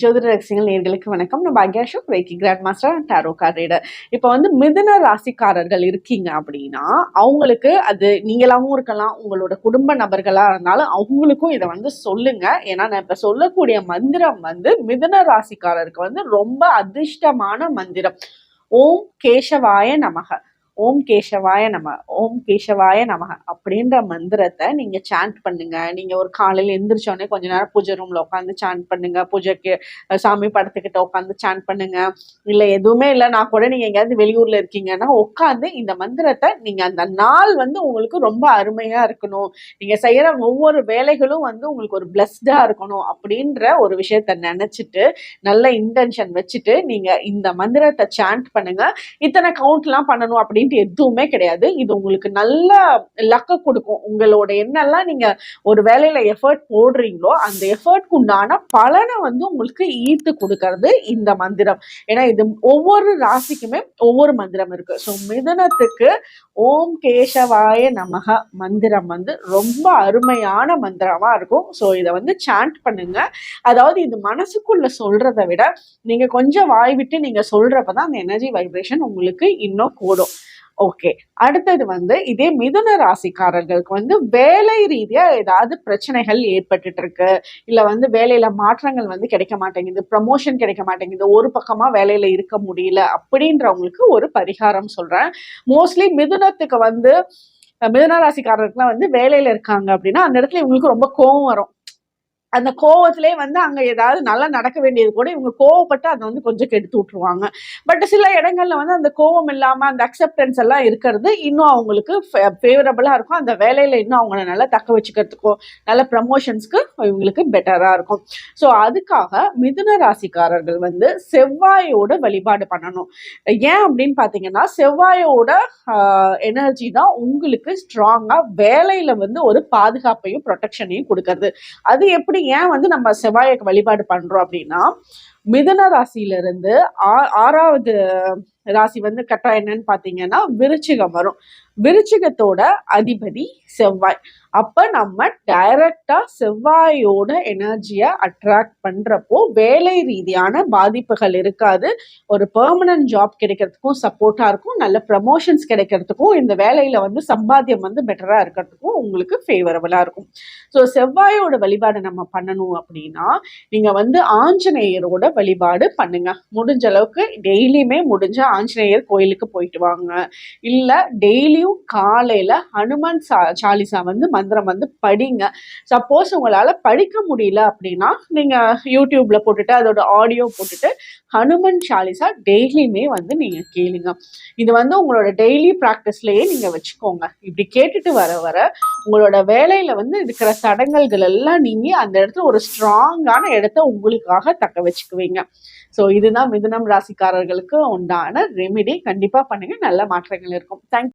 ஜோதிட ரகசியங்கள் நேர்களுக்கு வணக்கம். நம்ம அக்யாஷோ reiki grand master and tarot card reader இப்போ வந்து மிதுன ராசிக்காரர்கள் இருக்கீங்க அப்படின்னா அவங்களுக்கு அது நீங்களாகவும் இருக்கலாம் உங்களோட குடும்ப நபர்களாக இருந்தாலும் அவங்களுக்கும் இதை வந்து சொல்லுங்க. ஏன்னா நான் இப்போ சொல்லக்கூடிய மந்திரம் வந்து மிதுன ராசிக்காரருக்கு வந்து ரொம்ப அதிர்ஷ்டமான மந்திரம். ஓம் கேசவாய நமக. ஓம் கேசவாய நம ஓம் கேசவாய நம அப்படின்ற மந்திரத்தை நீங்க சாண்ட் பண்ணுங்க. நீங்க ஒரு காலையில் எந்திரிச்சோடனே கொஞ்ச நேரம் பூஜை ரூம்ல உட்காந்து சாண்ட் பண்ணுங்க. பூஜைக்கு சாமி படத்துக்கிட்ட உட்காந்து சாண்ட் பண்ணுங்க. இல்ல எதுவுமே இல்லை நான் கூட நீங்க எங்கேயாவது வெளியூர்ல இருக்கீங்கன்னா உட்காந்து இந்த மந்திரத்தை நீங்க அந்த நாள் வந்து உங்களுக்கு ரொம்ப அருமையா இருக்கணும். நீங்க செய்யற ஒவ்வொரு வேலைகளும் வந்து உங்களுக்கு ஒரு பிளஸ்டா இருக்கணும் அப்படின்ற ஒரு விஷயத்த நினைச்சிட்டு நல்ல இன்டென்ஷன் வச்சுட்டு நீங்க இந்த மந்திரத்தை சாண்ட் பண்ணுங்க. இத்தனை கவுண்ட்லாம் பண்ணணும் அப்படின்ட்டு எதுவுமே கிடையாது. இது உங்களுக்கு நல்ல லக்க கொடுக்கும். உங்களோட என்னெல்லாம் நீங்க ஒரு வேலையில எஃபர்ட் போடுறீங்களோ அந்த எஃபர்ட்க்கு உண்டான பலனை வந்து உங்களுக்கு ஈர்த்து கொடுக்கறது இந்த மந்திரம். ஏன்னா இது ஒவ்வொரு ராசிக்குமே ஒவ்வொரு மந்திரம் இருக்கு. ஸோ மிதனத்துக்கு ஓம் கேசவாய நமக மந்திரம் வந்து ரொம்ப அருமையான மந்திரமா இருக்கும். ஸோ இதை வந்து சாண்ட் பண்ணுங்க. அதாவது இது மனசுக்குள்ள சொல்றதை விட நீங்க கொஞ்சம் வாய் விட்டு நீங்க சொல்றப்பதான் அந்த எனர்ஜி வைப்ரேஷன் உங்களுக்கு இன்னும் கூடும். ஓகே அடுத்தது வந்து இதே மிதுன ராசிக்காரர்களுக்கு வந்து வேலை ரீதியா ஏதாவது பிரச்சனைகள் ஏற்பட்டுட்டு இருக்கு இல்ல வந்து வேலையில மாற்றங்கள் வந்து கிடைக்க மாட்டேங்குது ப்ரமோஷன் கிடைக்க மாட்டேங்குது ஒரு பக்கமா வேலையில இருக்க முடியல அப்படின்றவங்களுக்கு ஒரு பரிகாரம் சொல்றேன். மோஸ்ட்லி மிதுனத்துக்கு வந்து மிதுன ராசிக்காரருக்குலாம் வந்து வேலையில இருக்காங்க அப்படின்னா அந்த இடத்துல இவங்களுக்கு ரொம்ப கோவம் வரும். அந்த கோவத்திலே வந்து அங்க ஏதாவது நல்லா நடக்க வேண்டியது கூட இவங்க கோவப்பட்டு அதை வந்து கொஞ்சம் கெடுத்து விட்டுருவாங்க. பட் சில இடங்கள்ல வந்து அந்த கோவம் இல்லாம அந்த அக்செப்டன்ஸ் எல்லாம் இருக்கிறது இன்னும் அவங்களுக்கு ஃபேவரபிளா இருக்கும். அந்த வேலையில இன்னும் அவங்கள நல்லா தக்க வச்சுக்கிறதுக்கும் நல்ல ப்ரமோஷன்ஸ்க்கு இவங்களுக்கு பெட்டரா இருக்கும். ஸோ அதுக்காக மிதுன ராசிக்காரர்கள் வந்து செவ்வாயோட வழிபாடு பண்ணணும். ஏன் அப்படின்னு பார்த்தீங்கன்னா செவ்வாயோட எனர்ஜி தான் உங்களுக்கு ஸ்ட்ராங்கா வேலையில வந்து ஒரு பாதுகாப்பையும் ப்ரொடெக்ஷனையும் கொடுக்கறது. அது எப்படி ஏன் வந்து நம்ம செவ்வாய்க்கு வழிபாடு பண்றோம் அப்படின்னா மிதுன ராசியிலிருந்து ஆ- ஆறாவது ராசி வந்து கட்டாயம் என்னன்னு பார்த்தீங்கன்னா விருச்சிகம் வரும். விருச்சிகத்தோட அதிபதி செவ்வாய். அப்போ நம்ம டைரக்டாக செவ்வாயோட எனர்ஜியை அட்ராக்ட் பண்ணுறப்போ வேலை ரீதியான பாதிப்புகள் இருக்காது. ஒரு பெர்மனன்ட் ஜாப் கிடைக்கிறதுக்கும் சப்போர்ட்டாக இருக்கும். நல்ல ப்ரமோஷன்ஸ் கிடைக்கிறதுக்கும் இந்த வேலையில் வந்து சம்பாத்தியம் வந்து பெட்டராக இருக்கிறதுக்கும் உங்களுக்கு ஃபேவரபுளாக இருக்கும். ஸோ செவ்வாயோட வழிபாடு நம்ம பண்ணணும் அப்படின்னா நீங்கள் வந்து ஆஞ்சநேயரோட வழிபாடு பண்ணுங்க. முடிஞ்ச அளவுக்கு டெய்லியுமே முடிஞ்ச ஆஞ்சநேயர் கோயிலுக்கு போயிட்டு வாங்க. இல்ல டெய்லியும் காலையில ஹனுமான் சா- சாலிசா வந்து மந்திரம் வந்து படிங்க. சப்போஸ் உங்களால படிக்க முடியல அப்படின்னா நீங்க யூடியூப்ல போட்டுட்டு அதோட ஆடியோ போட்டுட்டு ஹனுமன் சாலிசா டெய்லியுமே வந்து நீங்க கேளுங்க. இது வந்து உங்களோட டெய்லி ப்ராக்டிஸ்லயே நீங்க வச்சுக்கோங்க. இப்படி கேட்டுட்டு வர வர உங்களோட வேலையில வந்து இருக்கிற தடங்கல்கள் எல்லாம் நீங்கி அந்த இடத்துல ஒரு ஸ்ட்ராங்கான இடத்த உங்களுக்காக தக்க வச்சுக்குவீங்க. ஸோ இதுதான் மிதுனம் ராசிக்காரர்களுக்கு உண்டான ரெமிடி கண்டிப்பா பண்ணுங்க. நல்ல மாற்றங்கள் இருக்கும். தேங்க்